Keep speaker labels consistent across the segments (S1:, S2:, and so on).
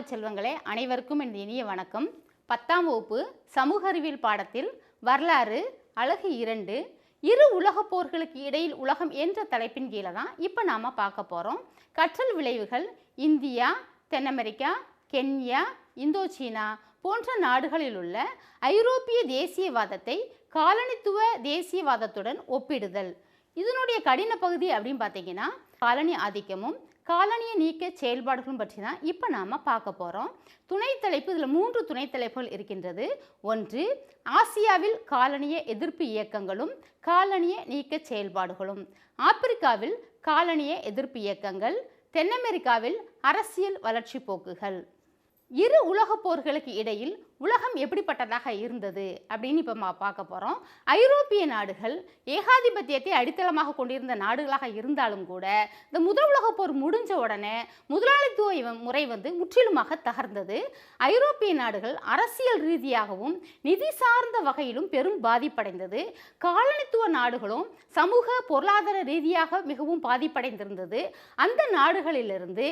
S1: மாணவ செல்வங்களே அனைவருக்கும் எனது இனிய வணக்கம். பத்தாம் வகுப்பு சமூக அறிவியல் பாடத்தில் வரலாறு அழகு இரண்டு இரு உலகப் போர்களுக்கு இடையில் உலகம் என்ற தலைப்பின் கீழே தான் இப்போ நாம் பார்க்க போகிறோம் கற்றல் விளைவுகள் இந்தியா தென் அமெரிக்கா கென்யா இந்தோசீனா போன்ற நாடுகளில் உள்ள ஐரோப்பிய தேசியவாதத்தை காலனித்துவ தேசியவாதத்துடன் ஒப்பிடுதல். இதனுடைய கடின பகுதி அப்படின்னு பார்த்தீங்கன்னா காலனி ஆதிக்கமும் காலனிய நீக்க செயல்பாடுகளும் பற்றி தான் இப்போ நாம் பார்க்க போகிறோம் துணைத் தலைப்பு இதில் மூன்று துணைத் தலைப்புகள் இருக்கின்றது. ஒன்று ஆசியாவில் காலனிய எதிர்ப்பு இயக்கங்களும் காலனிய நீக்க செயல்பாடுகளும். ஆப்பிரிக்காவில் காலனிய எதிர்ப்பு இயக்கங்கள் தென் அமெரிக்காவில் அரசியல் வளர்ச்சி போக்குகள். இரு உலகப் போர்களுக்கு இடையில் உலகம் எப்படிப்பட்டதாக இருந்தது அப்படின்னு இப்போ பார்க்க போகிறோம் ஐரோப்பிய நாடுகள் ஏகாதிபத்தியத்தை அடித்தளமாக கொண்டிருந்த நாடுகளாக இருந்தாலும் கூட இந்த முதல் உலகப் போர் முடிஞ்ச உடனே முதலாளித்துவ முறை வந்து முற்றிலுமாக தகர்ந்தது. ஐரோப்பிய நாடுகள் அரசியல் ரீதியாகவும் நிதி சார்ந்த வகையிலும் பெரும் பாதிப்படைந்தது. காலனித்துவ நாடுகளும் சமூக பொருளாதார ரீதியாக மிகவும் பாதிப்படைந்திருந்தது. அந்த நாடுகளிலிருந்து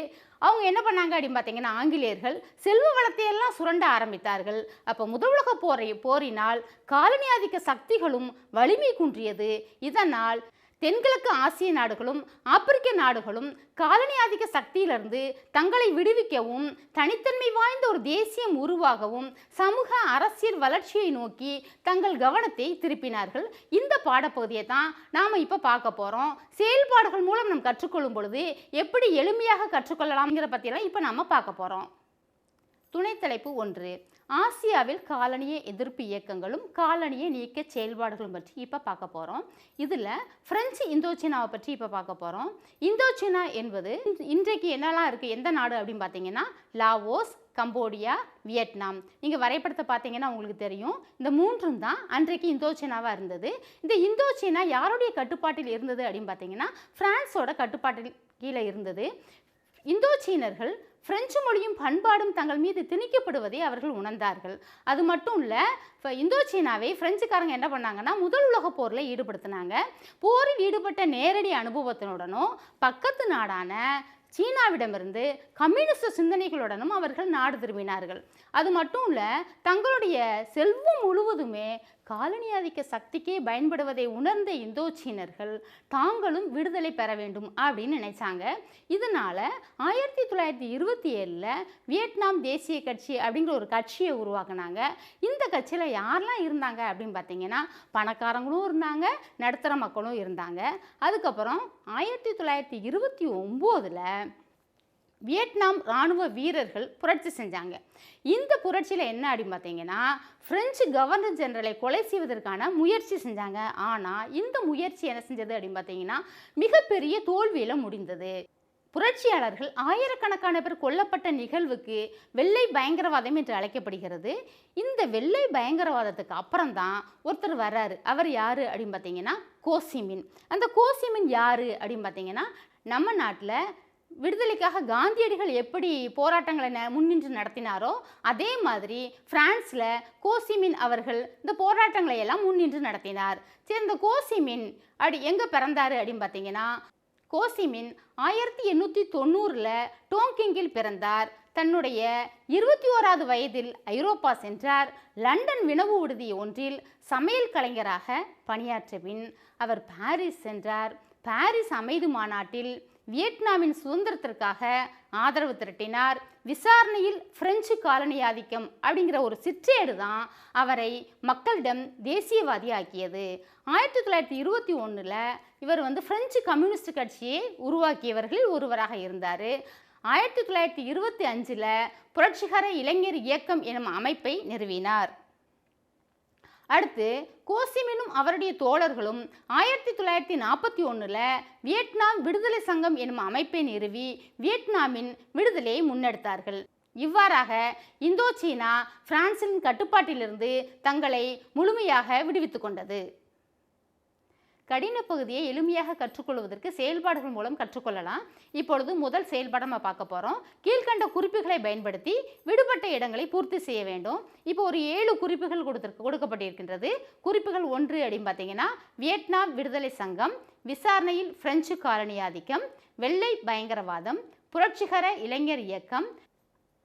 S1: அவங்க என்ன பண்ணாங்க அப்படின்னு பார்த்தீங்கன்னா ஆங்கிலேயர்கள் செல்வ வளத்தையெல்லாம் சுரண்ட ஆரம்பித்தார்கள். அப்போ முதல் உலக போரை போரினால் காலனி ஆதிக்க சக்திகளும் வலிமை குன்றியது. இதனால் தென்கிழக்கு ஆசிய நாடுகளும் ஆப்பிரிக்க நாடுகளும் காலனி ஆதிக்க சக்தியிலிருந்து தங்களை விடுவிக்கவும் தனித்தன்மை வாய்ந்த ஒரு தேசியம் உருவாகவும் சமூக அரசியல் வளர்ச்சியை நோக்கி தங்கள் கவனத்தை திருப்பினார்கள். இந்த பாடப்பகுதியை தான் நாம் இப்போ பார்க்க போகிறோம் செயல்பாடுகள் மூலம் நாம் கற்றுக்கொள்ளும் பொழுது எப்படி எளிமையாக கற்றுக்கொள்ளலாம்ங்கிற பற்றியெல்லாம் இப்போ நாம் பார்க்க போகிறோம் துணை தலைப்பு ஒன்று. ஆசியாவில் காலனிய எதிர்ப்பு இயக்கங்களும் காலனிய நீக்க செயல்பாடுகளும் பற்றி இப்போ பார்க்க போகிறோம் இதில் பிரெஞ்சு இந்தோச்சீனாவை பற்றி இப்போ பார்க்க போகிறோம் இந்தோச்சீனா என்பது இன்றைக்கு என்னெல்லாம் இருக்குது எந்த நாடு அப்படின்னு பார்த்தீங்கன்னா லாவோஸ் கம்போடியா வியட்நாம். நீங்கள் வரைபடத்தை பார்த்தீங்கன்னா உங்களுக்கு தெரியும். இந்த மூன்றும் தான் அன்றைக்கு இந்தோச்சீனாவாக இருந்தது. இந்த இந்தோச்சீனா யாருடைய கட்டுப்பாட்டில் இருந்தது அப்படின்னு பார்த்தீங்கன்னா பிரான்ஸோட கட்டுப்பாட்டில் கீழே இருந்தது. இந்தோச்சீனர்கள் பிரெஞ்சு மொழியும் பண்பாடும் தங்கள் மீது திணிக்கப்படுவதை அவர்கள் உணர்ந்தார்கள். அது மட்டும் இல்லை இப்போ சீனாவை பிரெஞ்சுக்காரங்க என்ன பண்ணாங்கன்னா முதல் உலகப் போரில் ஈடுபடுத்தினாங்க. போரில் ஈடுபட்ட நேரடி அனுபவத்தினுடனும் பக்கத்து நாடான சீனாவிடமிருந்து கம்யூனிஸ்ட் சிந்தனைகளுடனும் அவர்கள் நாடு திரும்பினார்கள். அது மட்டும் இல்லை தங்களுடைய செல்வம் முழுவதுமே காலனி ஆதிக்க சக்திக்கே பயன்படுவதை உணர்ந்த இந்தோ சீனர்கள் தாங்களும் விடுதலை பெற வேண்டும் அப்படின்னு நினைச்சாங்க. இதனால் ஆயிரத்தி தொள்ளாயிரத்தி இருபத்தி ஏழில் வியட்நாம் தேசிய கட்சி அப்படிங்கிற ஒரு கட்சியை உருவாக்குனாங்க. இந்த கட்சியில் யாரெல்லாம் இருந்தாங்க அப்படின்னு பார்த்தீங்கன்னா பணக்காரங்களும் இருந்தாங்க நடுத்தர மக்களும் இருந்தாங்க. அதுக்கப்புறம் ஆயிரத்தி தொள்ளாயிரத்தி இருபத்தி ஒம்போதில் வியட்நாம் இராணுவ வீரர்கள் புரட்சி செஞ்சாங்க. இந்த புரட்சியில் என்ன அப்படின்னு பார்த்தீங்கன்னா பிரெஞ்சு கவர்னர் ஜெனரலை கொலை செய்வதற்கான முயற்சி செஞ்சாங்க. ஆனால் இந்த முயற்சி என்ன செஞ்சது அப்படின்னு பார்த்தீங்கன்னா மிகப்பெரிய தோல்வியில் முடிந்தது. புரட்சியாளர்கள் ஆயிரக்கணக்கான பேர் கொல்லப்பட்ட நிகழ்வுக்கு வெள்ளை பயங்கரவாதம் என்று அழைக்கப்படுகிறது. இந்த வெள்ளை பயங்கரவாதத்துக்கு அப்புறம் தான் ஒருத்தர் வர்றாரு. அவர் யார் அப்படின்னு பார்த்தீங்கன்னா கோசிமின். அந்த கோசிமின் யார் அப்படின்னு பார்த்தீங்கன்னா நம்ம நாட்டில் விடுதலைக்காக காந்தியடிகள் எப்படி போராட்டங்களை ந- முன்னின்று நடத்தினாரோ அதே மாதிரி பிரான்ஸில் கோசிமின் அவர்கள் இந்த போராட்டங்களை எல்லாம் முன்னின்று நடத்தினார். சரி இந்த கோசிமின் அடி எங்கே பிறந்தார் அப்படின்னு பார்த்தீங்கன்னா கோசிமின் ஆயிரத்தி எண்ணூற்றி தொண்ணூறில் டோங்கிங்கில் பிறந்தார். தன்னுடைய இருபத்தி ஓராவது வயதில் ஐரோப்பா சென்றார். லண்டன் வினவு விடுதி ஒன்றில் சமையல் கலைஞராக பணியாற்ற பின் அவர் பாரிஸ் சென்றார். பாரிஸ் அமைதி மாநாட்டில் வியட்நாமின் சுதந்திரத்திற்காக ஆதரவு திரட்டினார். விசாரணையில் பிரெஞ்சு காலனி ஆதிக்கம் அப்படிங்கிற ஒரு சிற்றேடு தான் அவரை மக்களிடம் தேசியவாதி ஆக்கியது ஆயிரத்தி தொள்ளாயிரத்தி இருபத்தி ஒன்றில் இவர் வந்து பிரெஞ்சு கம்யூனிஸ்ட் கட்சியை உருவாக்கியவர்களில் ஒருவராக இருந்தார். ஆயிரத்தி தொள்ளாயிரத்தி இருபத்தி அஞ்சில் புரட்சிகர இளைஞர் இயக்கம் எனும் அமைப்பை நிறுவினார். அடுத்து கோசிமினும் அவருடைய தோழர்களும் ஆயிரத்தி தொள்ளாயிரத்தி நாற்பத்தி ஒன்றில் வியட்நாம் விடுதலை சங்கம் எனும் அமைப்பை நிறுவி வியட்நாமின் விடுதலையை முன்னெடுத்தார்கள். இவ்வாறாக இந்தோ சீனா பிரான்சின் கட்டுப்பாட்டிலிருந்து தங்களை முழுமையாக விடுவித்துக் கொண்டது. கடின பகுதியை எளிமையாக கற்றுக்கொள்வதற்கு செயல்பாடுகள் மூலம் கற்றுக்கொள்ளலாம். இப்பொழுது முதல் செயல்பாடு நம்ம பார்க்க போகிறோம் கீழ்கண்ட குறிப்புகளை பயன்படுத்தி விடுபட்ட இடங்களை பூர்த்தி செய்ய வேண்டும். இப்போ ஒரு ஏழு குறிப்புகள் கொடுத்திருக்கு கொடுக்கப்பட்டிருக்கின்றது. குறிப்புகள் ஒன்று அப்படின்னு பார்த்தீங்கன்னா வியட்நாம் விடுதலை சங்கம் விசாரணையில் பிரெஞ்சு காலனி ஆதிக்கம் வெள்ளை பயங்கரவாதம் புரட்சிகர இளைஞர் இயக்கம்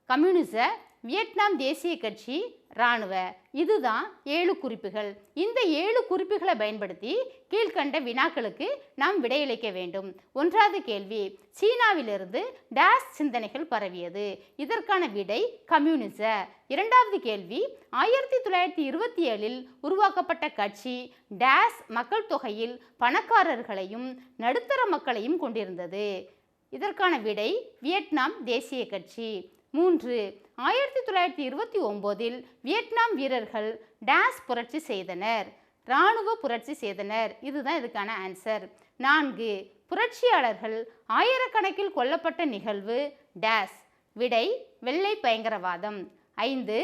S1: கம்யூனிச வியட்நாம் தேசிய கட்சி இராணுவ இதுதான் ஏழு குறிப்புகள். இந்த ஏழு குறிப்புகளை பயன்படுத்தி கீழ்கண்ட வினாக்களுக்கு நாம் விடையளிக்க வேண்டும். ஒன்றாவது கேள்வி சீனாவிலிருந்து டேஸ் சிந்தனைகள் பரவியது. இதற்கான விடை கம்யூனிச. இரண்டாவது கேள்வி ஆயிரத்தி தொள்ளாயிரத்தி இருபத்தி ஏழில் உருவாக்கப்பட்ட கட்சி டேஸ் மக்கள் தொகையில் பணக்காரர்களையும் நடுத்தர மக்களையும் கொண்டிருந்தது. இதற்கான விடை வியட்நாம் தேசிய கட்சி. மூன்று ஆயிரத்தி தொள்ளாயிரத்தி இருபத்தி ஒம்போதில் வியட்நாம் வீரர்கள் டேஸ் புரட்சி செய்தனர். இராணுவ புரட்சி செய்தனர். இதுதான் இதுக்கான ஆன்சர் நான்கு புரட்சியாளர்கள் ஆயிரக்கணக்கில் கொல்லப்பட்ட நிகழ்வு டேஸ் விடை வெள்ளை பயங்கரவாதம். ஐந்து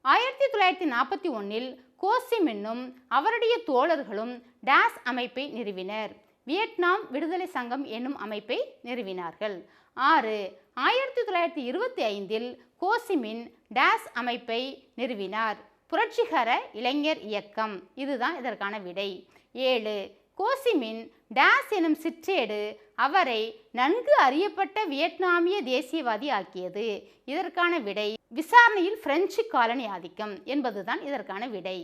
S1: ஆயிரத்தி தொள்ளாயிரத்தி நாற்பத்தி ஒன்றில் கோசிம் என்னும் அவருடைய தோழர்களும் டேஸ் அமைப்பை நிறுவினர். வியட்நாம் விடுதலை சங்கம் என்னும் அமைப்பை நிறுவினார்கள். ஆறு ஆயிரத்தி தொள்ளாயிரத்தி இருபத்தி ஐந்தில் கோசிமின் டேஸ் அமைப்பை நிறுவினார். புரட்சிகர இளைஞர் இயக்கம். இதுதான் இதற்கான விடை. ஏழு கோசிமின் டேஸ் எனும் சிற்றேடு அவரை நன்கு அறியப்பட்ட வியட்நாமிய தேசியவாதி ஆக்கியது. இதற்கான விடை விசாரணையில் பிரெஞ்சு காலனி ஆதிக்கம் என்பதுதான் இதற்கான விடை.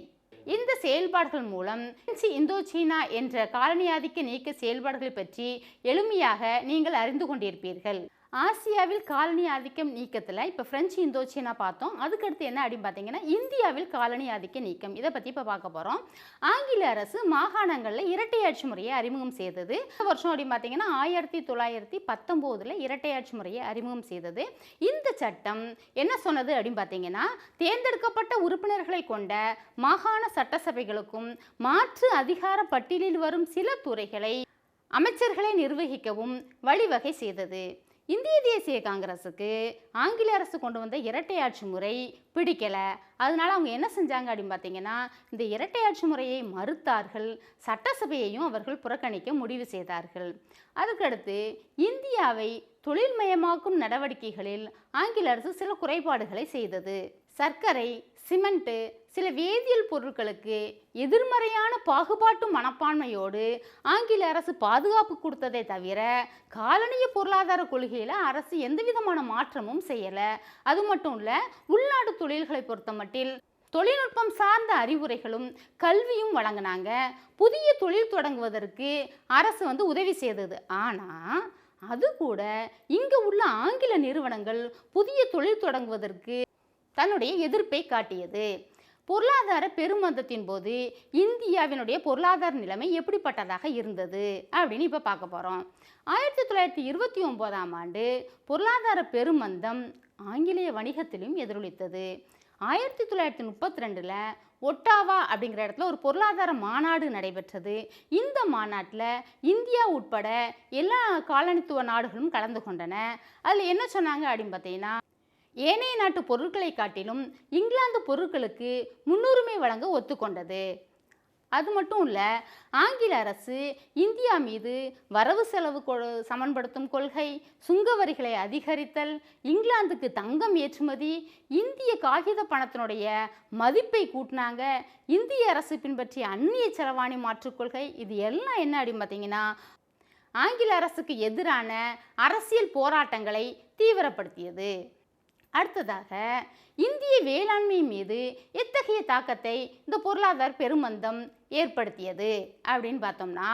S1: இந்த செயல்பாடுகள் மூலம் பிரெஞ்சு இந்தோசீனா என்ற காலனி ஆதிக்க நீக்க செயல்பாடுகள் பற்றி எளிமையாக நீங்கள் அறிந்து கொண்டிருப்பீர்கள். ஆசியாவில் காலனி ஆதிக்கம் நீக்கத்தில் இப்போ பிரெஞ்சு இந்தோசீனா பார்த்தோம். அதுக்கடுத்து என்ன அப்படின்னு பார்த்தீங்கன்னா இந்தியாவில் காலனி ஆதிக்க நீக்கம். இதை பற்றி இப்போ பார்க்க போகிறோம் ஆங்கில அரசு மாகாணங்களில் இரட்டையாட்சி முறையை அறிமுகம் செய்தது. இந்த வருஷம் அப்படின்னு பார்த்தீங்கன்னா ஆயிரத்தி தொள்ளாயிரத்தி பத்தொம்போதில் இரட்டையாட்சி முறையை அறிமுகம் செய்தது. இந்த சட்டம் என்ன சொன்னது அப்படின்னு பார்த்தீங்கன்னா தேர்ந்தெடுக்கப்பட்ட உறுப்பினர்களை கொண்ட மாகாண சட்டசபைகளுக்கும் மாற்று அதிகார பட்டியலில் வரும் சில துறைகளை அமைச்சர்களை நிர்வகிக்கவும் வழிவகை செய்தது. இந்திய தேசிய காங்கிரஸுக்கு ஆங்கில அரசு கொண்டு வந்த இரட்டையாட்சி முறை பிடிக்கலை. அதனால அவங்க என்ன செஞ்சாங்க அப்படின்னு பார்த்தீங்கன்னா இந்த இரட்டையாட்சி முறையை மறுத்தார்கள். சட்டசபையையும் அவர்கள் புறக்கணிக்க முடிவு செய்தார்கள். அதுக்கடுத்து இந்தியாவை தொழில்மயமாக்கும் நடவடிக்கைகளில் ஆங்கில அரசு சில குறைபாடுகளை செய்தது. சர்க்கரை சிமெண்ட்டு சில வேதியியல் பொருட்களுக்கு எதிர்மறையான பாகுபாட்டு மனப்பான்மையோடு ஆங்கில அரசு பாதுகாப்பு கொடுத்ததை தவிர காலனிய பொருளாதார கொள்கையில் அரசு எந்த விதமான மாற்றமும் செய்யலை. அது மட்டும் இல்லை உள்நாட்டு தொழில்களை பொறுத்த மட்டில் தொழில்நுட்பம் சார்ந்த அறிவுரைகளும் கல்வியும் வழங்கினாங்க. புதிய தொழில் தொடங்குவதற்கு அரசு வந்து உதவி செய்தது. ஆனால் அது கூட இங்கே உள்ள ஆங்கில நிறுவனங்கள் புதிய தொழில் தொடங்குவதற்கு தன்னுடைய எதிர்ப்பை காட்டியது. பொருளாதார பெருமந்தத்தின் போது இந்தியாவினுடைய பொருளாதார நிலைமை எப்படிப்பட்டதாக இருந்தது அப்படின்னு இப்போ பார்க்க போகிறோம் ஆயிரத்தி தொள்ளாயிரத்தி இருபத்தி ஒம்போதாம் ஆண்டு பொருளாதார பெருமந்தம் ஆங்கிலேய வணிகத்திலும் எதிரொலித்தது. ஆயிரத்தி தொள்ளாயிரத்தி முப்பத்தி ரெண்டில் ஒட்டாவா அப்படிங்கிற இடத்துல ஒரு பொருளாதார மாநாடு நடைபெற்றது. இந்த மாநாட்டில் இந்தியா உட்பட எல்லா காலனித்துவ நாடுகளும் கலந்து கொண்டன. அதில் என்ன சொன்னாங்க அப்படின்னு பார்த்தீங்கன்னா ஏனைய நாட்டு பொருட்களை காட்டிலும் இங்கிலாந்து பொருட்களுக்கு முன்னுரிமை வழங்க ஒத்துக்கொண்டது. அது மட்டும் இல்லை ஆங்கில அரசு இந்தியா மீது வரவு செலவு கொ சமன்படுத்தும் கொள்கை சுங்க வரிகளை அதிகரித்தல் இங்கிலாந்துக்கு தங்கம் ஏற்றுமதி இந்திய காகித பணத்தினுடைய மதிப்பை கூட்டினாங்க இந்திய அரசு பின்பற்றிய அந்நிய செலவாணி மாற்றுக் கொள்கை. இது எல்லாம் என்ன அப்படின்னு பார்த்தீங்கன்னா ஆங்கில அரசுக்கு எதிரான அரசியல் போராட்டங்களை தீவிரப்படுத்தியது. அடுத்ததாக இந்திய வேளாண்மை மீது எத்தகைய தாக்கத்தை இந்த பொருளாதார பெருமந்தம் ஏற்படுத்தியது? அப்படின்னு பார்த்தோம்னா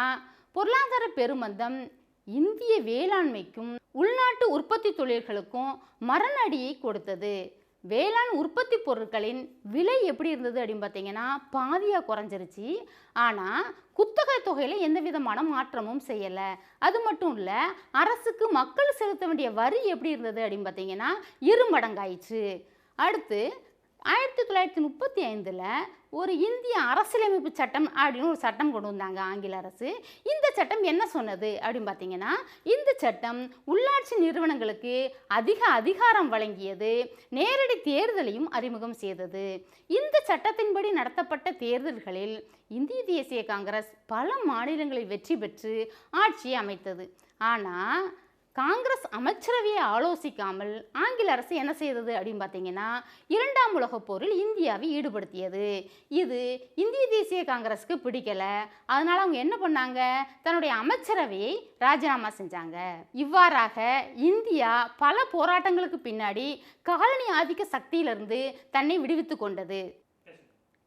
S1: பொருளாதார பெருமந்தம் இந்திய வேளாண்மைக்கும் உள்நாட்டு உற்பத்தி தொழில்களுக்கும் மரணடியை கொடுத்தது. வேளாண் உற்பத்தி பொருட்களின் விலை எப்படி இருந்தது அப்படின்னு பார்த்தீங்கன்னா பாதியாக குறைஞ்சிருச்சு. ஆனால் குத்தகை தொகையில் எந்த விதமான மாற்றமும் செய்யலை. அது மட்டும் இல்லை அரசுக்கு மக்கள் செலுத்த வேண்டிய வரி எப்படி இருந்தது அப்படின்னு பார்த்தீங்கன்னா இருமடங்காயிடுச்சு. அடுத்து ஆயிரத்தி தொள்ளாயிரத்தி முப்பத்தி ஐந்தில் ஒரு இந்திய அரசியலமைப்பு சட்டம் அப்படின்னு ஒரு சட்டம் கொண்டு வந்தாங்க ஆங்கில அரசு. இந்த சட்டம் என்ன சொன்னது அப்படின்னு பார்த்தீங்கன்னா இந்த சட்டம் உள்ளாட்சி நிறுவனங்களுக்கு அதிக அதிகாரம் வழங்கியது நேரடி தேர்தலையும் அறிமுகம் செய்தது. இந்த சட்டத்தின்படி நடத்தப்பட்ட தேர்தல்களில் இந்திய தேசிய காங்கிரஸ் பல மாநிலங்களில் வெற்றி பெற்று ஆட்சியை அமைத்தது. ஆனால் காங்கிரஸ் அமைச்சரவையை ஆலோசிக்காமல் ஆங்கில அரசு என்ன செய்தது அப்படின்னு பார்த்தீங்கன்னா இரண்டாம் உலகப் போரில் இந்தியாவை ஈடுபடுத்தியது. இது இந்திய தேசிய காங்கிரஸுக்கு பிடிக்கல. அதனால் அவங்க என்ன பண்ணாங்க? தன்னுடைய அமைச்சரவையை ராஜினாமா செஞ்சாங்க. இவ்வாறாக இந்தியா பல போராட்டங்களுக்கு பின்னாடி காலனி ஆதிக்க சக்தியிலிருந்து தன்னை விடுவித்து கொண்டது.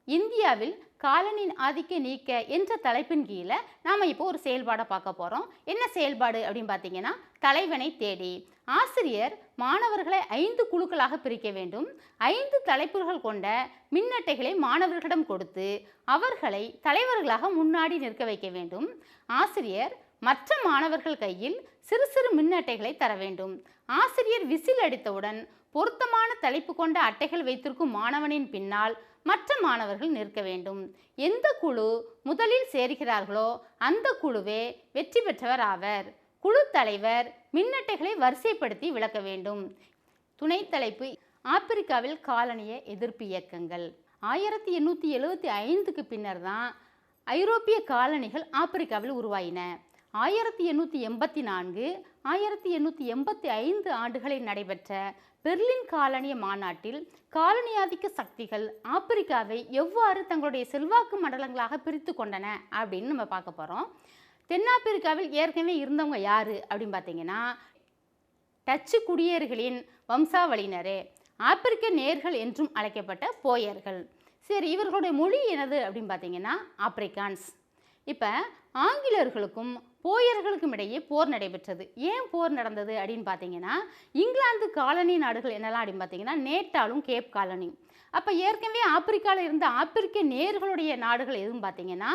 S1: இந்தியாவில் காலனின் ஆதிக்க நீக்க என்ற தலைப்பின் கீழே நாம் இப்போ ஒரு செயல்பாடை பார்க்க போகிறோம் என்ன செயல்பாடு அப்படின்னு பார்த்தீங்கன்னா தலைவனை தேடி. ஆசிரியர் மாணவர்களை ஐந்து குழுக்களாக பிரிக்க வேண்டும். ஐந்து தலைப்புகள் கொண்ட மின்னட்டைகளை மாணவர்களிடம் கொடுத்து அவர்களை தலைவர்களாக முன்னாடி நிற்க வைக்க வேண்டும். ஆசிரியர் மற்ற மாணவர்கள் கையில் சிறு சிறு மின்னட்டைகளை தர வேண்டும். ஆசிரியர் விசில் அடித்தவுடன் பொருத்தமான தலைப்பு கொண்ட அட்டைகள் வைத்திருக்கும் மாணவனின் பின்னால் மற்ற மாணவர்கள் நிற்க வேண்டும். எந்த குழு முதலில் சேர்கிறார்களோ அந்த குழுவே வெற்றி பெற்றவர் ஆவர். குழு தலைவர் மின்னட்டைகளை வரிசைப்படுத்தி விளக்க வேண்டும். துணைத் தலைப்பு ஆப்பிரிக்காவில் காலனிய எதிர்ப்பு இயக்கங்கள். ஆயிரத்தி எண்ணூற்றி எழுபத்தி ஐந்துக்கு பின்னர் தான் ஐரோப்பிய காலனிகள் ஆப்பிரிக்காவில் உருவாயின. ஆயிரத்தி எண்ணூற்றி எண்பத்தி நான்கு ஆயிரத்தி எண்ணூற்றி எண்பத்தி ஐந்து ஆண்டுகளில் நடைபெற்ற பெர்லின் காலனிய மாநாட்டில் காலனியாதிக்க சக்திகள் ஆப்பிரிக்காவை எவ்வாறு தங்களுடைய செல்வாக்கு மண்டலங்களாக பிரித்து கொண்டன அப்படின்னு நம்ம பார்க்க போகிறோம் தென்னாப்பிரிக்காவில் ஏற்கனவே இருந்தவங்க யார் அப்படின்னு பார்த்தீங்கன்னா டச்சு குடியேறுகளின் வம்சாவளியினரே ஆப்பிரிக்க நேர்கள் என்றும் அழைக்கப்பட்ட போயர்கள். சரி இவர்களுடைய மொழி என்னது அப்படின்னு பார்த்தீங்கன்னா ஆப்பிரிக்கான்ஸ். இப்போ ஆங்கிலேயர்களுக்கும் போயர்களுக்கும் இடையே போர் நடைபெற்றது. ஏன் போர் நடந்தது அப்படின்னு பார்த்தீங்கன்னா இங்கிலாந்து காலனி நாடுகள் என்னெல்லாம் அப்படின்னு பார்த்தீங்கன்னா நேட்டாலும் கேப் காலனி. அப்போ ஏற்கனவே ஆப்பிரிக்காவில் இருந்த ஆப்பிரிக்க நேர்களுடைய நாடுகள் எதுவும் பார்த்தீங்கன்னா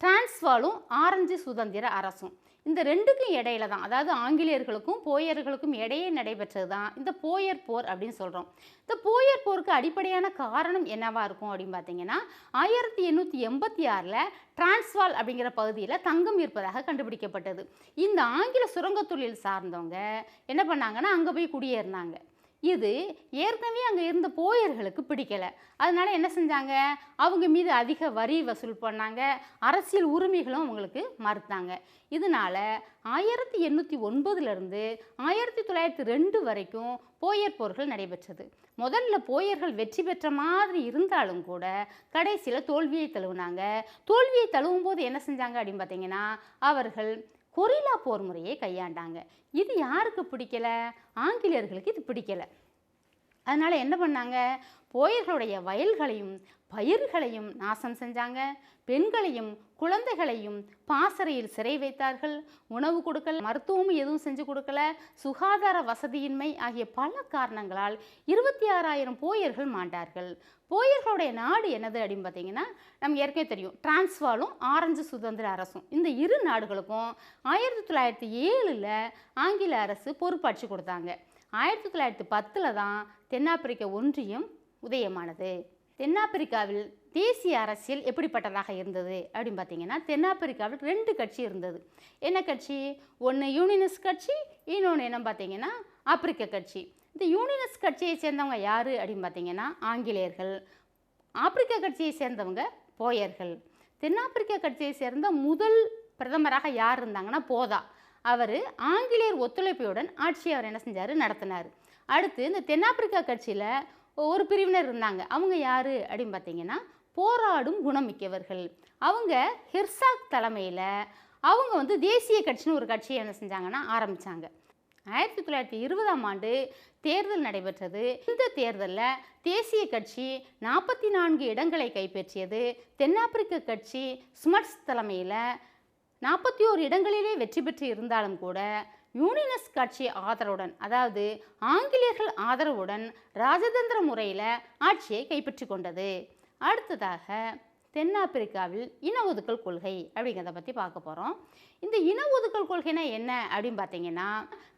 S1: டிரான்ஸ்வாலும் ஆரஞ்சு சுதந்திர அரசும். இந்த ரெண்டுக்கும் இடையில தான் அதாவது ஆங்கிலேயர்களுக்கும் போயர்களுக்கும் இடையே நடைபெற்றது தான் இந்த போயர் போர் அப்படின்னு சொல்கிறோம் இந்த போயர் போருக்கு அடிப்படையான காரணம் என்னவா இருக்கும் அப்படின்னு பார்த்தீங்கன்னா ஆயிரத்தி எண்ணூற்றி எண்பத்தி ஆறில் டிரான்ஸ்வால் அப்படிங்கிற பகுதியில் தங்கம் இருப்பதாக கண்டுபிடிக்கப்பட்டது. இந்த ஆங்கில சுரங்கத் தொழில் சார்ந்தவங்க என்ன பண்ணாங்கன்னா அங்கே போய் குடியேறினாங்க. இது ஏற்கனவே அங்கே இருந்த போயர்களுக்கு பிடிக்கலை. அதனால் என்ன செஞ்சாங்க? அவங்க மீது அதிக வரி வசூல் பண்ணாங்க. அரசியல் உரிமைகளும் அவங்களுக்கு மறுத்தாங்க. இதனால ஆயிரத்தி எண்ணூற்றி ஒன்பதுலேருந்து ஆயிரத்தி தொள்ளாயிரத்தி ரெண்டு வரைக்கும் போயர் போர்கள் நடைபெற்றது. முதல்ல போயர்கள் வெற்றி பெற்ற மாதிரி இருந்தாலும் கூட கடைசியில் தோல்வியை தழுவினாங்க. தோல்வியை தழுவும் போது என்ன செஞ்சாங்க அப்படின்னு பார்த்தீங்கன்னா அவர்கள் கொரிலா போர் முறையை கையாண்டாங்க. இது யாருக்கு பிடிக்கல? ஆங்கிலேயர்களுக்கு இது பிடிக்கல. அதனால் என்ன பண்ணாங்க? போயர்களுடைய வயல்களையும் பயிர்களையும் நாசம் செஞ்சாங்க. பெண்களையும் குழந்தைகளையும் பாசறையில் சிறை வைத்தார்கள். உணவு கொடுக்கல மருத்துவமும் எதுவும் செஞ்சு கொடுக்கல. சுகாதார வசதியின்மை ஆகிய பல காரணங்களால் இருபத்தி ஆறாயிரம் போயர்கள் மாண்டார்கள். போயர்களுடைய நாடு என்னது அப்படின்னு பார்த்தீங்கன்னா நம்ம ஏற்கனவே தெரியும். டிரான்ஸ்வாலும் ஆரஞ்சு சுதந்திர அரசும். இந்த இரு நாடுகளுக்கும் ஆயிரத்தி தொள்ளாயிரத்தி ஏழில் ஆங்கில அரசு பொறுப்பாட்சி கொடுத்தாங்க. ஆயிரத்தி தொள்ளாயிரத்தி பத்தில் தான் தென்னாப்பிரிக்க ஒன்றியம் உதயமானது. தென்னாப்பிரிக்காவில் தேசிய அரசியல் எப்படிப்பட்டதாக இருந்தது அப்படின்னு பார்த்தீங்கன்னா தென்னாப்பிரிக்காவில் ரெண்டு கட்சி இருந்தது. என்ன கட்சி? ஒன்று யூனியனிஸ்ட் கட்சி இன்னொன்று என்ன பார்த்தீங்கன்னா ஆப்பிரிக்க கட்சி. இந்த யூனியனிஸ்ட் கட்சியை சேர்ந்தவங்க யார் அப்படின்னு பார்த்தீங்கன்னா ஆங்கிலேயர்கள். ஆப்பிரிக்க கட்சியை சேர்ந்தவங்க போயர்கள். தென்னாப்பிரிக்க கட்சியை சேர்ந்த முதல் பிரதமராக யார் இருந்தாங்கன்னா போதா. அவர் ஆங்கிலேயர் ஒத்துழைப்பையுடன் ஆட்சியை அவர் என்ன செஞ்சார்? நடத்தினார். அடுத்து இந்த தென்னாப்பிரிக்கா கட்சியில் ஒரு பிரிவினர் இருந்தாங்க. அவங்க யார் அப்படின்னு பார்த்தீங்கன்னா போராடும் குணமிக்கவர்கள். அவங்க ஹிர்சாக் தலைமையில் அவங்க வந்து தேசிய கட்சின்னு ஒரு கட்சியை என்ன செஞ்சாங்கன்னா ஆரம்பித்தாங்க ஆயிரத்தி தொள்ளாயிரத்தி இருபதாம் ஆண்டு தேர்தல் நடைபெற்றது. இந்த தேர்தலில் தேசிய கட்சி நாற்பத்தி நான்கு இடங்களை கைப்பற்றியது. தென்னாப்பிரிக்க கட்சி ஸ்மட்ஸ் தலைமையில் நாற்பத்தி ஓரு இடங்களிலே வெற்றி பெற்று இருந்தாலும் கூட யூனியனிஸ்ட் கட்சி ஆதரவுடன் அதாவது ஆங்கிலேயர்கள் ஆதரவுடன் ராஜதந்திர முறையில் ஆட்சியை கைப்பற்றி கொண்டது. அடுத்ததாக தென்னாப்பிரிக்காவில் இன ஒதுக்கல் கொள்கை அப்படிங்கிறத பற்றி பார்க்க போகிறோம் இந்த இன ஒதுக்கல் கொள்கைனா என்ன அப்படின்னு பார்த்தீங்கன்னா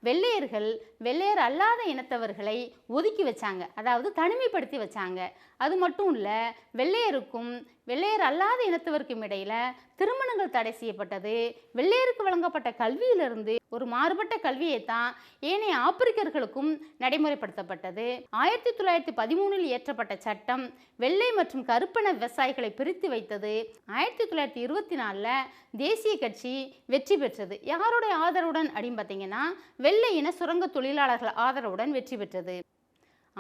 S1: வெள்ளையர்கள் வெள்ளையர் அல்லாத இனத்தவர்களை ஒதுக்கி வச்சாங்க. அதாவது தனிமைப்படுத்தி வச்சாங்க. அது மட்டும் இல்லை வெள்ளையருக்கும் வெள்ளையர் அல்லாத இனத்தவருக்கும் இடையில திருமணங்கள் தடை செய்யப்பட்டது. வெள்ளையருக்கு வழங்கப்பட்ட கல்வியிலிருந்து ஒரு மாறுபட்ட கல்வியை தான் ஏனைய ஆப்பிரிக்கர்களுக்கும் நடைமுறைப்படுத்தப்பட்டது. ஆயிரத்தி தொள்ளாயிரத்தி பதிமூணில் இயற்றப்பட்ட சட்டம் வெள்ளை மற்றும் கருப்பண விவசாயிகளை பிரித்து வைத்தது. ஆயிரத்தி தொள்ளாயிரத்தி இருபத்தி நாலில் தேசிய கட்சி வெற்றி பெற்றது. யாருடைய ஆதரவுடன் அப்படின்னு பார்த்தீங்கன்னா வெள்ளை இன சுரங்க தொழிலாளர்கள் ஆதரவுடன் வெற்றி பெற்றது.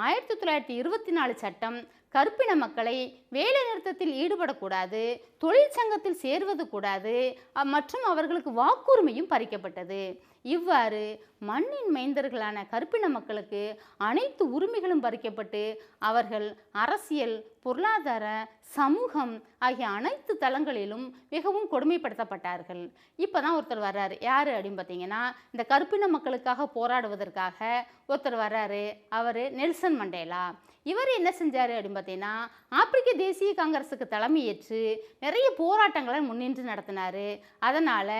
S1: ஆயிரத்தி தொள்ளாயிரத்தி இருபத்தி நாலு சட்டம் கருப்பின மக்களை வேலை நிறுத்தத்தில் ஈடுபடக்கூடாது தொழிற்சங்கத்தில் சேர்வது கூடாது மற்றும் அவர்களுக்கு வாக்குரிமையும் பறிக்கப்பட்டது. இவ்வாறு மண்ணின் மைந்தர்களான கருப்பின மக்களுக்கு அனைத்து உரிமைகளும் பறிக்கப்பட்டு அவர்கள் அரசியல் பொருளாதார சமூகம் ஆகிய அனைத்து தளங்களிலும் மிகவும் கொடுமைப்படுத்தப்பட்டார்கள். இப்போ தான் ஒருத்தர் வர்றாரு. யார் அப்படின்னு பார்த்தீங்கன்னா இந்த கருப்பின மக்களுக்காக போராடுவதற்காக ஒருத்தர் வர்றாரு. அவர் நெல்சன் மண்டேலா. இவர் என்ன செஞ்சார் அப்படின்னு பார்த்தீங்கன்னா ஆப்பிரிக்க தேசிய காங்கிரஸுக்கு தலைமையேற்று நிறைய போராட்டங்களை முன்னின்று நடத்தினார். அதனால்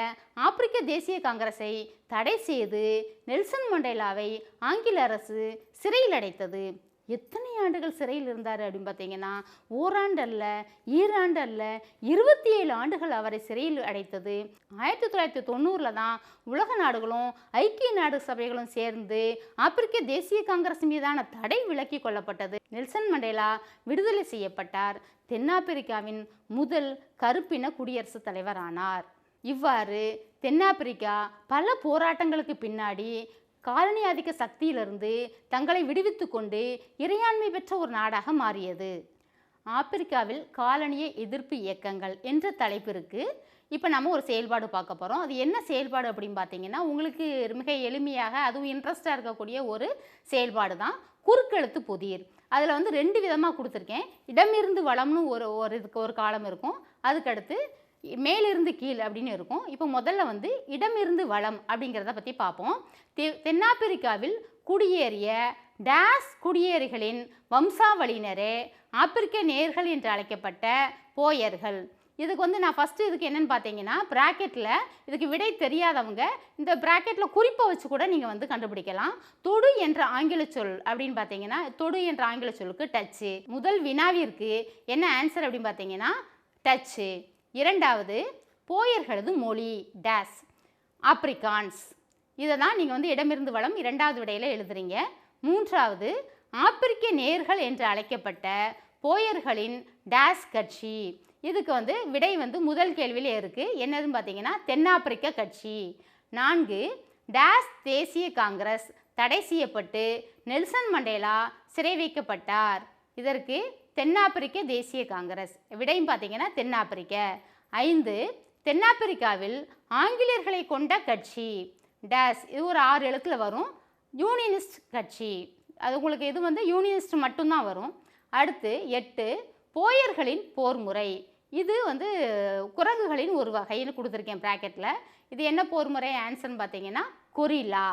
S1: ஆப்பிரிக்க தேசிய காங்கிரஸை தடை செய்து நெல்சன் மண்டேலாவை ஆங்கில அரசு சிறையில் அடைத்தது. எத்தனை ஆண்டுகள் சிறையில் இருந்தார் அப்படின்னு பார்த்தீங்கன்னா ஓராண்டு அல்ல ஈராண்டு அல்ல இருபத்தி ஏழு ஆண்டுகள் அவரை சிறையில் அடைத்தது. ஆயிரத்தி தொள்ளாயிரத்தி தொண்ணூறில் தான் உலக நாடுகளும் ஐக்கிய நாடு சபைகளும் சேர்ந்து ஆப்பிரிக்க தேசிய காங்கிரஸ் மீதான தடை விலக்கி கொள்ளப்பட்டது. நெல்சன் மண்டேலா விடுதலை செய்யப்பட்டார். தென்னாப்பிரிக்காவின் முதல் கருப்பின குடியரசுத் தலைவரானார். இவ்வாறு தென்னாப்பிரிக்கா பல போராட்டங்களுக்கு பின்னாடி காலனி ஆதிக்க சக்தியிலிருந்து தங்களை விடுவித்து கொண்டு இறையாண்மை பெற்ற ஒரு நாடாக மாறியது. ஆப்பிரிக்காவில் காலனிய எதிர்ப்பு இயக்கங்கள் என்ற தலைப்பிற்கு இப்போ நம்ம ஒரு செயல்பாடு பார்க்க போகிறோம் அது என்ன செயல்பாடு அப்படின்னு பார்த்தீங்கன்னா உங்களுக்கு மிக எளிமையாக அதுவும் இன்ட்ரெஸ்டாக இருக்கக்கூடிய ஒரு செயல்பாடு தான். குறுக்கெழுத்து புதிர். அதில் வந்து ரெண்டு விதமாக கொடுத்துருக்கேன். இடமிருந்து வளம்னு ஒரு ஒரு இதுக்கு ஒரு காலம் இருக்கும். அதுக்கடுத்து மேலிருந்து கீழ் அப்படின்னு இருக்கும். இப்போ முதல்ல வந்து இடமிருந்து வளம் அப்படிங்கிறத பற்றி பார்ப்போம். தெ தென்னாப்பிரிக்காவில் குடியேறிய டேஸ் குடியேறிகளின் வம்சாவளியினரே ஆப்பிரிக்க நேர்கள் என்று அழைக்கப்பட்ட போயர்கள். இதுக்கு வந்து நான் ஃபஸ்ட்டு இதுக்கு என்னென்னு பார்த்தீங்கன்னா ப்ராக்கெட்டில் இதுக்கு விடை தெரியாதவங்க இந்த ப்ராக்கெட்டில் குறிப்பை வச்சு கூட நீங்கள் வந்து கண்டுபிடிக்கலாம். தொடு என்ற ஆங்கில சொல் அப்படின்னு பார்த்தீங்கன்னா தொடு என்ற ஆங்கில சொல்லுக்கு டச்சு முதல் வினாவிற்கு என்ன ஆன்சர் அப்படின்னு பார்த்தீங்கன்னா டச்சு இரண்டாவது போயர்களது மொழி டேஸ் ஆப்ரிக்கான்ஸ் இதை தான் நீங்கள் வந்து இடமிருந்து வளம் இரண்டாவது விடையில் எழுதுறீங்க. மூன்றாவது ஆப்பிரிக்க நேர்கள் என்று அழைக்கப்பட்ட போயர்களின் டேஸ் கட்சி. இதுக்கு வந்து விடை வந்து முதல் கேள்வியிலே இருக்குது என்னதுன்னு பார்த்தீங்கன்னா தென்னாப்பிரிக்க கட்சி. நான்கு டேஸ் தேசிய காங்கிரஸ் தடை செய்யப்பட்டு நெல்சன் மண்டேலா சிறை வைக்கப்பட்டார். இதற்கு தென்னாப்பிரிக்க தேசிய காங்கிரஸ். விடையும் பார்த்தீங்கன்னா தென்னாப்பிரிக்க. ஐந்து தென்னாப்பிரிக்காவில் ஆங்கிலேயர்களை கொண்ட கட்சி. டேஸ் இது ஒரு ஆறு எழுத்தில் வரும். யூனியனிஸ்ட் கட்சி. அது உங்களுக்கு இது வந்து யூனியனிஸ்ட் மட்டும்தான் வரும். அடுத்து எட்டு போயர்களின் போர் முறை இது வந்து குரங்குகளின் ஒரு வகைன்னு கொடுத்துருக்கேன் ப்ராக்கெட்டில் இது என்ன போர் முறை ஆன்சர்னு பார்த்தீங்கன்னா கொரில்லா.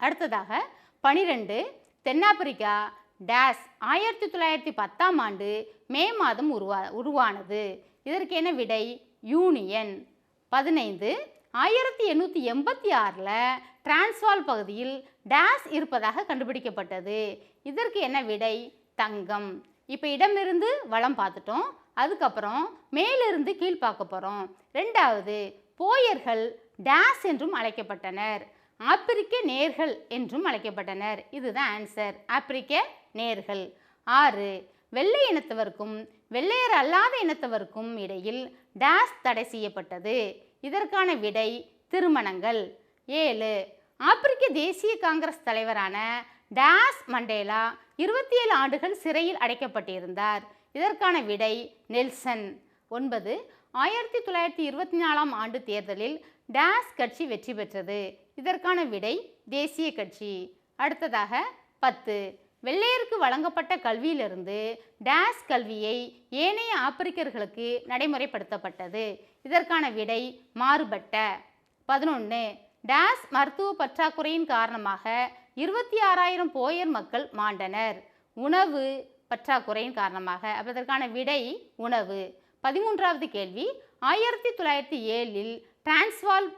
S1: அடுத்ததாக பனிரெண்டு தென்னாப்பிரிக்கா. டேஸ் ஆயிரத்தி தொள்ளாயிரத்தி பத்தாம் ஆண்டு மே மாதம் உருவா உருவானது. இதற்கு என்ன விடை? யூனியன். பதினைந்து ஆயிரத்தி எண்ணூற்றி எண்பத்தி ஆறில் டிரான்ஸ்வால் பகுதியில் டேஸ் இருப்பதாக கண்டுபிடிக்கப்பட்டது. இதற்கு என்ன விடை? தங்கம். இப்போ இடமிருந்து வளம் பார்த்துட்டோம். அதுக்கப்புறம் மேலிருந்து கீழ் பார்க்க போகிறோம் ரெண்டாவது போயர்கள் டேஸ் என்றும் அழைக்கப்பட்டனர். ஆப்பிரிக்க நேர்கள் என்றும் அழைக்கப்பட்டனர். இதுதான் ஆன்சர். ஆப்பிரிக்க நேர்கள். ஆறு வெள்ளை இனத்தவருக்கும் வெள்ளையர் அல்லாத இனத்தவருக்கும் இடையில் டேஸ் தடை செய்யப்பட்டது. இதற்கான விடை திருமணங்கள். ஏழு ஆப்பிரிக்க தேசிய காங்கிரஸ் தலைவரான டேஸ் மண்டேலா இருபத்தி ஏழு ஆண்டுகள் சிறையில் அடைக்கப்பட்டிருந்தார். இதற்கான விடை நெல்சன். ஒன்பது ஆயிரத்தி தொள்ளாயிரத்தி இருபத்தி நாலாம் ஆண்டு தேர்தலில் டேஸ் கட்சி வெற்றி பெற்றது. இதற்கான விடை தேசிய கட்சி. அடுத்ததாக பத்து வெள்ளையருக்கு வழங்கப்பட்ட கல்வியிலிருந்து டேஸ் கல்வியை ஏனைய ஆப்பிரிக்கர்களுக்கு நடைமுறைப்படுத்தப்பட்டது. இதற்கான விடை மாறுபட்ட. பதினொன்று டேஸ் மருத்துவ பற்றாக்குறையின் காரணமாக இருபத்தி ஆறாயிரம் போயர் மக்கள் மாண்டனர். உணவு பற்றாக்குறையின் காரணமாக. அப்போ இதற்கான விடை உணவு. பதிமூன்றாவது கேள்வி. ஆயிரத்தி தொள்ளாயிரத்தி ஏழில் டிரான்ஸ்வால்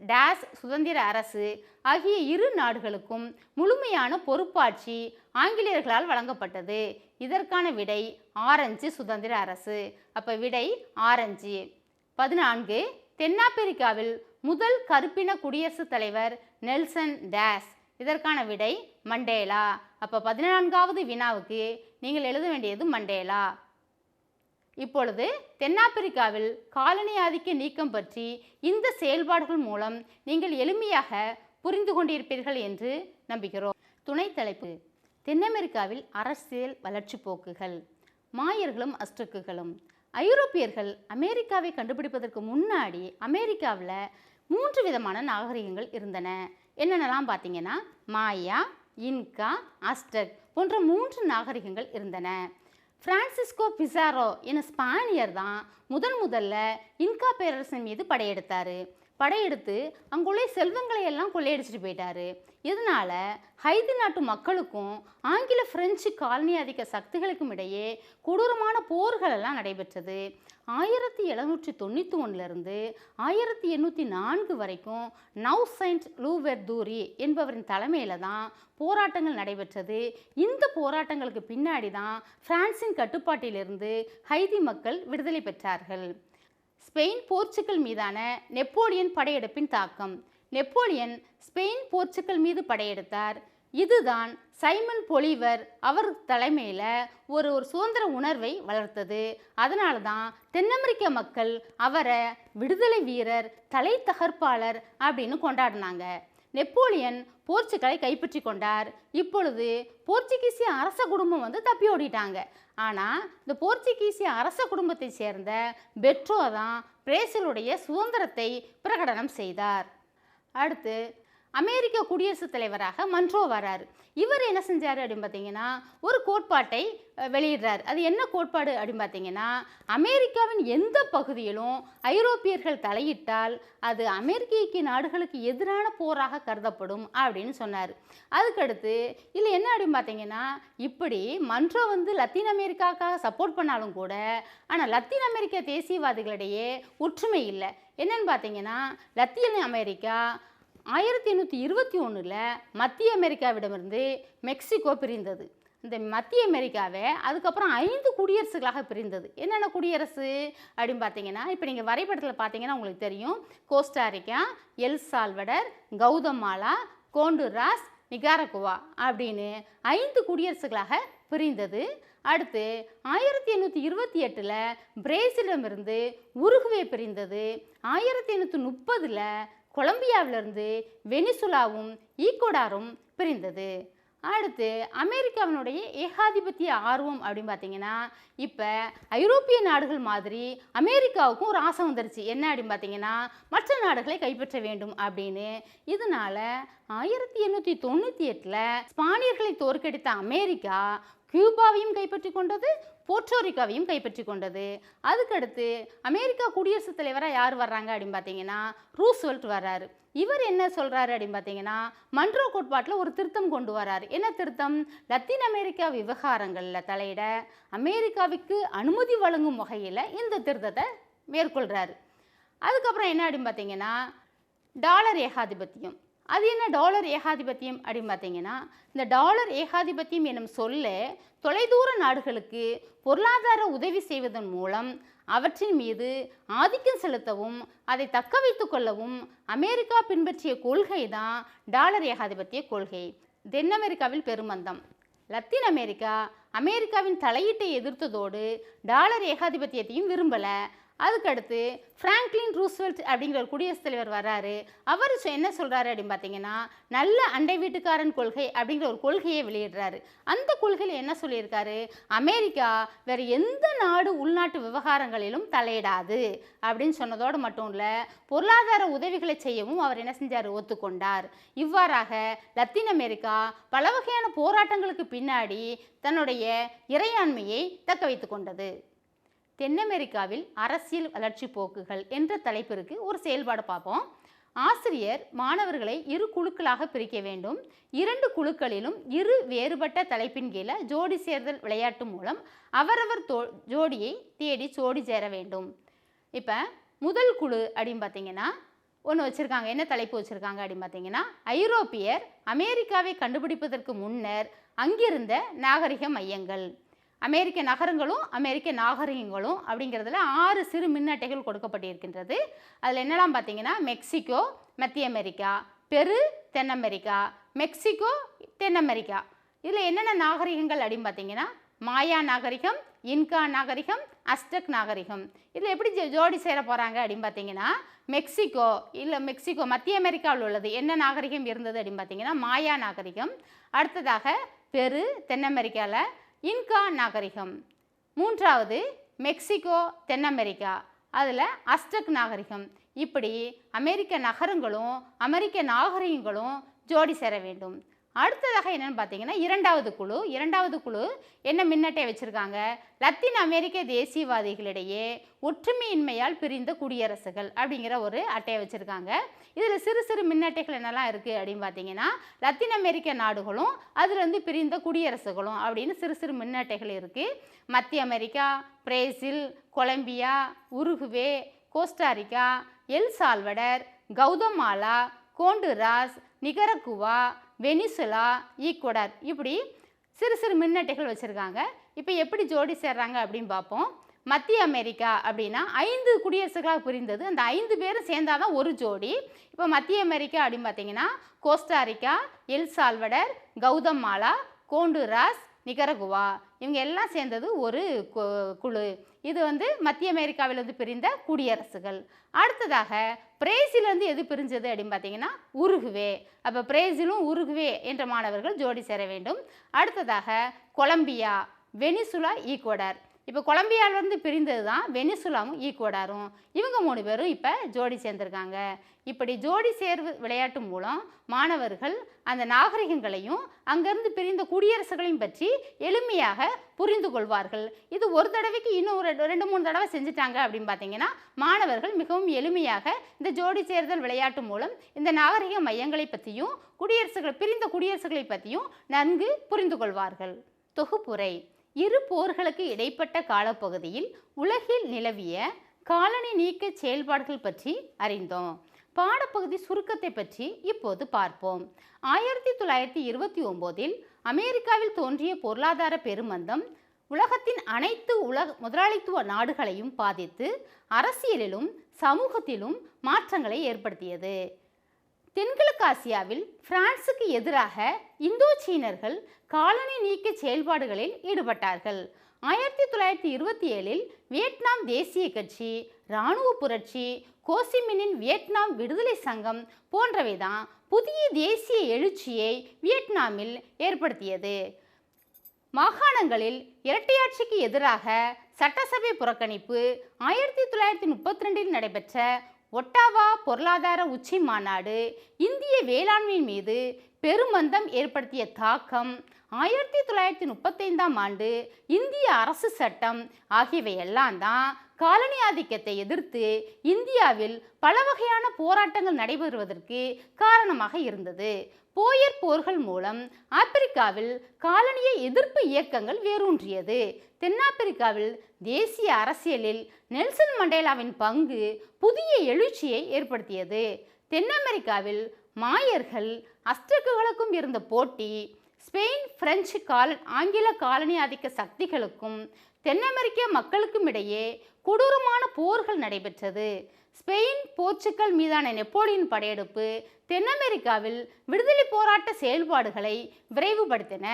S1: டேஸ் சுதந்திர அரசு ஆகிய இரு நாடுகளுக்கும் முழுமையான பொறுப்பாட்சி ஆங்கிலேயர்களால் வழங்கப்பட்டது. இதற்கான விடை ஆரஞ்சு சுதந்திர அரசு. அப்போ விடை ஆரஞ்சு. பதினான்கு. தென்னாப்பிரிக்காவில் முதல் கருப்பின குடியரசுத் தலைவர் நெல்சன் டேஸ். இதற்கான விடை மண்டேலா. அப்போ பதினான்காவது வினாவுக்கு நீங்கள் எழுத வேண்டியது மண்டேலா. இப்பொழுது தென்னாப்பிரிக்காவில் காலனி ஆதிக்க நீக்கம் பற்றி இந்த செயல்பாடுகள் மூலம் நீங்கள் எளிமையாக புரிந்து கொண்டிருப்பீர்கள் என்று நம்புகிறோம். துணை தலைப்பு தென் அமெரிக்காவில் அரசியல் வளர்ச்சி போக்குகள் மாயர்களும் அஸ்டக்குகளும். ஐரோப்பியர்கள் அமெரிக்காவை கண்டுபிடிப்பதற்கு முன்னாடி அமெரிக்காவில் மூன்று விதமான நாகரிகங்கள் இருந்தன. என்னென்னலாம் பார்த்தீங்கன்னா மாயா இன்கா அஸ்டக் போன்ற மூன்று நாகரிகங்கள் இருந்தன. பிரான்சிஸ்கோ பிசாரோ என ஸ்பானியர் தான் முதன் முதல்ல இன்கா பேரரசின் மீது படையெடுத்தார். படையெடுத்து அங்குள்ள செல்வங்களை எல்லாம் கொள்ளையடிச்சிட்டு போயிட்டாரு. இதனால ஹைதி நாட்டு மக்களுக்கும் ஆங்கில பிரெஞ்சு காலனி ஆதிக்க சக்திகளுக்கும் இடையே கொடூரமான போர்கள் எல்லாம் நடைபெற்றது. ஆயிரத்தி எழுநூற்றி தொண்ணூற்றி ஒன்றிலிருந்து ஆயிரத்தி எண்ணூற்றி நான்கு வரைக்கும் நவ் செயின்ட் லூவெர்தூரி என்பவரின் தலைமையில் தான் போராட்டங்கள் நடைபெற்றது. இந்த போராட்டங்களுக்கு பின்னாடி தான் பிரான்சின் கட்டுப்பாட்டிலிருந்து ஹைதி மக்கள் விடுதலை பெற்றார்கள். ஸ்பெயின் போர்ச்சுகல் மீதான நெப்போலியன் படையெடுப்பின் தாக்கம். நெப்போலியன் ஸ்பெயின் போர்ச்சுகல் மீது படையெடுத்தார். இதுதான் சைமன் பொலிவர் அவர் தலைமையில் ஒரு ஒரு சுதந்திர உணர்வை வளர்த்தது. அதனால தான் தென் அமெரிக்க மக்கள் அவரை விடுதலை வீரர் தலை தகர்ப்பாளர் அப்படின்னு கொண்டாடினாங்க. நெப்போலியன் போர்ச்சுகலை கைப்பற்றி கொண்டார். இப்பொழுது போர்ச்சுகீசிய அரச குடும்பம் வந்து தப்பி ஓடிட்டாங்க. ஆனால் இந்த போர்ச்சுகீசிய அரச குடும்பத்தை சேர்ந்த பெட்ரோ தான் பிரேசிலுடைய சுதந்திரத்தை பிரகடனம் செய்தார். அடுத்து அமெரிக்க குடியரசுத் தலைவராக மன்றோ வராரு. இவர் என்ன செஞ்சார் அப்படின்னு பார்த்தீங்கன்னா ஒரு கோட்பாட்டை வெளியிடுறார். அது என்ன கோட்பாடு அப்படின்னு பார்த்தீங்கன்னா அமெரிக்காவின் எந்த பகுதியிலும் ஐரோப்பியர்கள் தலையிட்டால் அது அமெரிக்க ஐக்கிய நாடுகளுக்கு எதிரான போராக கருதப்படும் அப்படின்னு சொன்னார். அதுக்கடுத்து இதில் என்ன அப்படின்னு பார்த்தீங்கன்னா இப்படி மன்றோ வந்து லத்தீன் அமெரிக்காவுக்காக சப்போர்ட் பண்ணாலும் கூட ஆனால் லத்தீன் அமெரிக்க தேசியவாதிகளிடையே ஒற்றுமை இல்லை. என்னன்னு பார்த்தீங்கன்னா லத்தீன் அமெரிக்கா ஆயிரத்தி எண்ணூற்றி இருபத்தி ஒன்றில் மத்திய அமெரிக்காவிடமிருந்து மெக்சிகோ பிரிந்தது. இந்த மத்திய அமெரிக்காவை அதுக்கப்புறம் ஐந்து குடியரசுகளாக பிரிந்தது. என்னென்ன குடியரசு அப்படின்னு பார்த்தீங்கன்னா இப்போ நீங்கள் வரைபடத்தில் பார்த்தீங்கன்னா உங்களுக்கு தெரியும். Costa Rica El Salvador Guatemala Honduras Nicaragua அப்படின்னு ஐந்து குடியரசுகளாக பிரிந்தது. அடுத்து ஆயிரத்தி எண்ணூற்றி இருபத்தி எட்டில் பிரேசிலிடமிருந்து உருகுவே பிரிந்தது. ஆயிரத்தி எண்ணூற்றி முப்பதில் கொலம்பியாவிலிருந்து வெனிசுலாவும் ஈக்கோடாரும் பிரிந்தது. அடுத்து அமெரிக்காவினுடைய ஏகாதிபத்திய ஆர்வம் அப்படின்னு பார்த்தீங்கன்னா இப்போ ஐரோப்பிய நாடுகள் மாதிரி அமெரிக்காவுக்கும் ஒரு ஆசை வந்துருச்சு. என்ன அப்படின்னு பார்த்தீங்கன்னா மற்ற நாடுகளை கைப்பற்ற வேண்டும் அப்படின்னு. இதனால் ஆயிரத்தி எண்ணூற்றி தொண்ணூற்றி எட்டில் ஸ்பானியர்களை தோற்கடித்த அமெரிக்கா கியூபாவையும் கைப்பற்றி கொண்டது போர்ட்டோரிக்காவையும் கைப்பற்றி கொண்டது. அதுக்கடுத்து அமெரிக்கா குடியரசுத் தலைவராக யார் வர்றாங்க அப்படின்னு பார்த்தீங்கன்னா ரூஸ்வெல்ட் வர்றாரு. இவர் என்ன சொல்கிறாரு அப்படின்னு பார்த்தீங்கன்னா மன்றோ கோட்பாட்டில் ஒரு திருத்தம் கொண்டு வரார் என்ன திருத்தம்? லத்தீன் அமெரிக்கா விவகாரங்களில் தலையிட அமெரிக்காவுக்கு அனுமதி வழங்கும் வகையில் இந்த திருத்தத்தை மேற்கொள்கிறாரு அதுக்கப்புறம் என்ன அப்படின்னு பார்த்தீங்கன்னா டாலர் ஏகாதிபத்தியம். அது என்ன டாலர் ஏகாதிபத்தியம் அப்படின்னு பார்த்தீங்கன்னா இந்த டாலர் ஏகாதிபத்தியம் எனும் சொல்ல தொலைதூர நாடுகளுக்கு பொருளாதார உதவி செய்வதன் மூலம் அவற்றின் மீது ஆதிக்கம் செலுத்தவும் அதை தக்க வைத்து கொள்ளவும் அமெரிக்கா பின்பற்றிய கொள்கை தான் டாலர் ஏகாதிபத்திய கொள்கை. தென் அமெரிக்காவில் பெருமந்தம். லத்தீன் அமெரிக்கா அமெரிக்காவின் தலையீட்டை எதிர்த்ததோடு டாலர் ஏகாதிபத்தியத்தையும் விரும்பலை. அதுக்கடுத்து ஃப்ராங்க்லின் ரூஸ்வெல்ட் அப்படிங்கிற ஒரு குடியரசுத் தலைவர் வர்றாரு. அவர் சொ- என்ன சொல்கிறாரு அப்படின்னு பார்த்தீங்கன்னா நல்ல அண்டை வீட்டுக்காரன் கொள்கை அப்படிங்கிற ஒரு கொள்கையை வெளியிடுறாரு. அந்த கொள்கையில் என்ன சொல்லியிருக்காரு? அமெரிக்கா வேறு எந்த நாடு உள்நாட்டு விவகாரங்களிலும் தலையிடாது அப்படின்னு சொன்னதோடு மட்டும் இல்லை பொருளாதார உதவிகளை செய்யவும் அவர் என்ன செஞ்சார்? ஒத்துக்கொண்டார். இவ்வாறாக லத்தீன் அமெரிக்கா பல வகையான போராட்டங்களுக்கு பின்னாடி தன்னுடைய இறையாண்மையை தக்க வைத்து கொண்டது. தென் அமெரிக்காவில் அரசியல் வளர்ச்சி போக்குகள் என்ற தலைப்பிற்கு ஒரு செயல்பாடு பார்ப்போம். ஆசிரியர் மாணவர்களை இரு குழுக்களாக பிரிக்க வேண்டும். இரண்டு குழுக்களிலும் இரு வேறுபட்ட தலைப்பின் கீழே ஜோடி சேர்தல் விளையாட்டு மூலம் அவரவர் தோ ஜோடியை தேடி ஜோடி சேர வேண்டும். இப்போ முதல் குழு அப்படின்னு பார்த்தீங்கன்னா ஒன்று வச்சுருக்காங்க. என்ன தலைப்பு வச்சுருக்காங்க அப்படின்னு பார்த்தீங்கன்னா ஐரோப்பியர் அமெரிக்காவை கண்டுபிடிப்பதற்கு முன்னர் அங்கிருந்த நாகரிக மையங்கள். அமெரிக்க நகரங்களும் அமெரிக்க நாகரிகங்களும் அப்படிங்கிறதுல ஆறு சிறு மின்னட்டைகள் கொடுக்கப்பட்டிருக்கின்றது. அதில் என்னெல்லாம் பார்த்தீங்கன்னா மெக்சிகோ மத்திய அமெரிக்கா பெரு தென் அமெரிக்கா மெக்சிகோ தென் அமெரிக்கா. இதில் என்னென்ன நாகரிகங்கள் அப்படின்னு பார்த்தீங்கன்னா மாயா நாகரிகம் இன்கா நாகரிகம் அஸ்டக் நாகரிகம். இதில் எப்படி ஜோடி சேர போகிறாங்க அப்படின்னு பார்த்தீங்கன்னா மெக்சிகோ இல்லை மெக்சிகோ மத்திய அமெரிக்காவில் உள்ளது. என்ன நாகரிகம் இருந்தது அப்படின்னு பார்த்தீங்கன்னா மாயா நாகரிகம். அடுத்ததாக பெரு தென் அமெரிக்காவில் இன்கா நாகரிகம். மூன்றாவது மெக்சிகோ தென் அமெரிக்கா அதில் அஸ்டக் நாகரிகம். இப்படி அமெரிக்க நகரங்களும் அமெரிக்க நாகரிகங்களும் ஜோடி சேர வேண்டும். அடுத்ததாக என்னென்னு பார்த்தீங்கன்னா இரண்டாவது குழு. இரண்டாவது குழு என்ன மின்னட்டை வச்சுருக்காங்க? லத்தீன் அமெரிக்க தேசியவாதிகளிடையே ஒற்றுமையின்மையால் பிரிந்த குடியரசுகள் அப்படிங்கிற ஒரு அட்டையை வச்சுருக்காங்க. இதில் சிறு சிறு மின்னட்டைகள் என்னெல்லாம் இருக்குது அப்படின்னு பார்த்தீங்கன்னா லத்தீன் அமெரிக்க நாடுகளும் அதுலேருந்து பிரிந்த குடியரசுகளும் அப்படின்னு சிறு சிறு மின்னட்டைகள் இருக்குது மத்திய America Brazil Colombia Uruguay Costa Rica El Salvador Guatemala Honduras Nicaragua Venezuela Ecuador இப்படி சிறு சிறு மின்னட்டைகள் வச்சுருக்காங்க. இப்போ எப்படி ஜோடி சேர்றாங்க அப்படின்னு பார்ப்போம். மத்திய அமெரிக்கா அப்படின்னா ஐந்து குடியரசுகளாக பிரிந்தது. அந்த ஐந்து பேரும் சேர்ந்தாதான் ஒரு ஜோடி. இப்போ மத்திய அமெரிக்கா அப்படின்னு பார்த்தீங்கன்னா Costa Rica El Salvador Guatemala Honduras Nicaragua இவங்க எல்லாம் சேர்ந்தது ஒரு கு- குழு. இது வந்து மத்திய அமெரிக்காவிலிருந்து பிரிந்த குடியரசுகள். அடுத்ததாக பிரேசிலிருந்து எது பிரிஞ்சது அப்படின்னு பார்த்தீங்கன்னா உருகுவே. அப்போ பிரேசிலும் உருகுவே என்ற மாணவர்கள் ஜோடி சேர வேண்டும். அடுத்ததாக கொலம்பியா வெனிசுலா ஈக்வடர். இப்போ கொலம்பியாவிலேருந்து பிரிந்தது தான் வெனிசுலாவும் ஈக்குவடாரும் இவங்க மூணு பேரும் இப்போ ஜோடி சேர்ந்துருக்காங்க. இப்படி ஜோடி சேர்வு விளையாட்டு மூலம் மாணவர்கள் அந்த நாகரிகங்களையும் அங்கேருந்து பிரிந்த குடியரசுகளையும் பற்றி எளிமையாக புரிந்து கொள்வார்கள். இது ஒரு தடவைக்கு இன்னும் ஒரு ரெண்டு- மூணு தடவை செஞ்சுட்டாங்க அப்படின்னு பார்த்தீங்கன்னா மாணவர்கள் மிகவும் எளிமையாக இந்த ஜோடி சேர்தல் விளையாட்டு மூலம் இந்த நாகரிக மையங்களை பற்றியும் குடியரசுகள் பிரிந்த குடியரசுகளை பற்றியும் நன்கு புரிந்து கொள்வார்கள். தொகுப்புரை. இரு போர்களுக்கு இடைப்பட்ட காலப்பகுதியில் உலகில் நிலவிய காலனி நீக்க செயல்பாடுகள் பற்றி அறிந்தோம். பாடப்பகுதி சுருக்கத்தை பற்றி இப்போது பார்ப்போம். ஆயிரத்தி தொள்ளாயிரத்தி இருபத்தி ஒம்போதில் அமெரிக்காவில் தோன்றிய பொருளாதார பெருமந்தம் உலகத்தின் அனைத்து உலக முதலாளித்துவ நாடுகளையும் பாதித்து அரசியலிலும் சமூகத்திலும் மாற்றங்களை ஏற்படுத்தியது. தென்கிழக்கு ஆசியாவில் பிரான்சுக்கு எதிராக இந்தோ சீனர்கள் காலனி நீக்க செயல்பாடுகளில் ஈடுபட்டார்கள். ஆயிரத்தி தொள்ளாயிரத்தி இருபத்தி ஏழில் வியட்நாம் தேசிய கட்சி இராணுவ புரட்சி கோசிமினின் வியட்நாம் விடுதலை சங்கம் போன்றவைதான் புதிய தேசிய எழுச்சியை வியட்நாமில் ஏற்படுத்தியது. மாகாணங்களில் இரட்டையாட்சிக்கு எதிராக சட்டசபை புறக்கணிப்பு ஆயிரத்தி தொள்ளாயிரத்தி முப்பத்தி ரெண்டில் நடைபெற்ற ஒட்டாவா பொருளாதார உச்சி மாநாடு இந்திய வேளாண்மை மீது பெருமந்தம் ஏற்படுத்திய தாக்கம் ஆயிரத்தி தொள்ளாயிரத்தி முப்பத்தைந்தாம் ஆண்டு இந்திய அரசு சட்டம் ஆகியவையெல்லாம் தான் காலனி ஆதிக்கத்தை எதிர்த்து இந்தியாவில் பல வகையான போராட்டங்கள் நடைபெறுவதற்கு காரணமாக இருந்தது. போயர் போர்கள் மூலம் ஆப்பிரிக்காவில் காலனிய எதிர்ப்பு இயக்கங்கள் வேரூன்றியது. தென்னாப்பிரிக்காவில் தேசிய அரசியலில் நெல்சன் மண்டேலாவின் பங்கு புதிய எழுச்சியை ஏற்படுத்தியது. தென் அமெரிக்காவில் மாயர்கள் அஸ்டக்குகளுக்கும் இருந்த போட்டி ஸ்பெயின் பிரெஞ்சு கால ஆங்கில காலனி ஆதிக்க சக்திகளுக்கும் தென் அமெரிக்க மக்களுக்கும் இடையே கொடூரமான போர்கள் நடைபெற்றது. ஸ்பெயின் போர்ச்சுக்கல் மீதான நெப்போலியன் படையெடுப்பு தென் அமெரிக்காவில் விடுதலை போராட்ட செயல்பாடுகளை விரைவுபடுத்தின.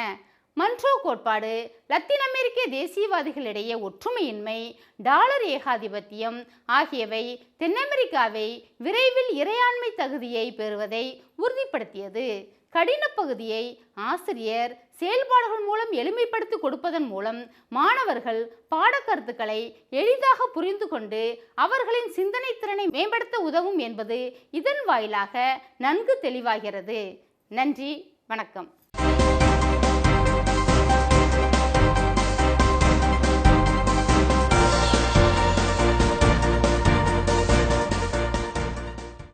S1: மன்ட்ரோ கோட்பாடு லத்தீன் அமெரிக்க தேசியவாதிகளிடையே ஒற்றுமையின்மை டாலர் ஏகாதிபத்தியம் ஆகியவை தென் அமெரிக்காவை விரைவில் இறையாண்மை தகுதியை பெறுவதை உறுதிப்படுத்தியது. கடின பகுதியை ஆசிரியர் செயல்பாடுகள் மூலம் எளிமைப்படுத்தி கொடுப்பதன் மூலம் மாணவர்கள் பாடக்கருத்துக்களை எளிதாக புரிந்து கொண்டு அவர்களின் சிந்தனை திறனை மேம்படுத்த உதவும் என்பது இதன் வாயிலாக நன்கு தெளிவாகிறது. நன்றி வணக்கம்.